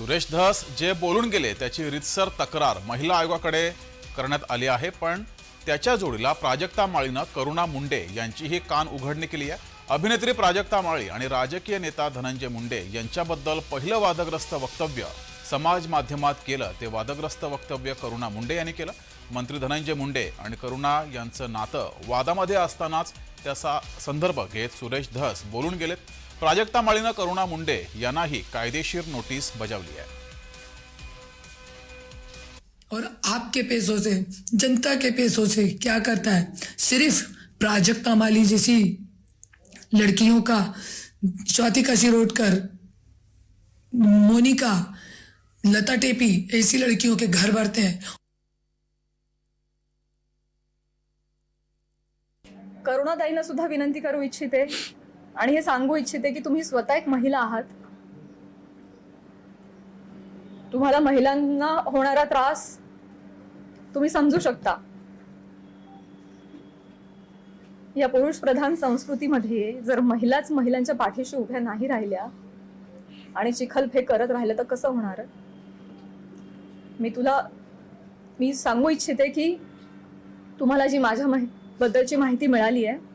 सुरेश धस जे बोलून गेले त्याची रितसर तक्रार महिला आयोगाकडे करण्यात आली आहे पण त्याच्या जोडीला प्राजक्ता माळीनं करुणा मुंडे यांचीही कान उघडणी केली आहे. अभिनेत्री प्राजक्ता माळी आणि राजकीय नेता धनंजय मुंडे यांच्याबद्दल पहिलं वादग्रस्त वक्तव्य समाज माध्यमात केलं ते वादग्रस्त वक्तव्य करुणा मुंडे यांनी केलं. मंत्री धनंजय मुंडे आणि करुणा यांचं नातं वादामध्ये असतानाच त्याचा संदर्भ घेत सुरेश धस बोलून गेलेत. प्राजक्ता माळीनं करुणा मुंडे यांनाही कायदेशीर नोटीस बजावली आहे. और आपके पैसों से जनता के पैसों से क्या करता है? सिर्फ प्राजक्ता माली जैसी लड़कियों का स्वाति का सिरोडकर मोनिका लता टेपी ऐसी लड़कियों के घर भरते हैं। करुणाताईंना सुद्धा विनंती करू इच्छिते आणि हे सांगू इच्छिते की तुम्ही स्वतः एक महिला आहात. तुम्हाला महिलांना होणारा त्रास तुम्ही समजू शकता. या पुरुष प्रधान संस्कृतीमध्ये जर महिलाच महिलांच्या पाठीशी उभ्या नाही राहिल्या आणि चिखलफेक करत राहिलं तर कसं होणार? मी तुला मी सांगू इच्छिते की तुम्हाला जी माझ्या माहि बद्दलची माहिती मिळाली आहे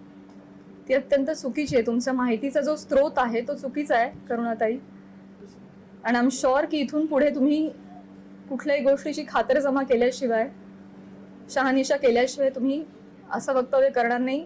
ती अत्यंत चुकीची आहे. तुमच्या माहितीचा जो स्रोत आहे तो चुकीचा आहे करुणाताई. आणि आम शुअर की इथून पुढे तुम्ही कुठल्याही गोष्टीची खातरजमा केल्याशिवाय शहानिशा केल्याशिवाय तुम्ही असं वक्तव्य करणार नाही.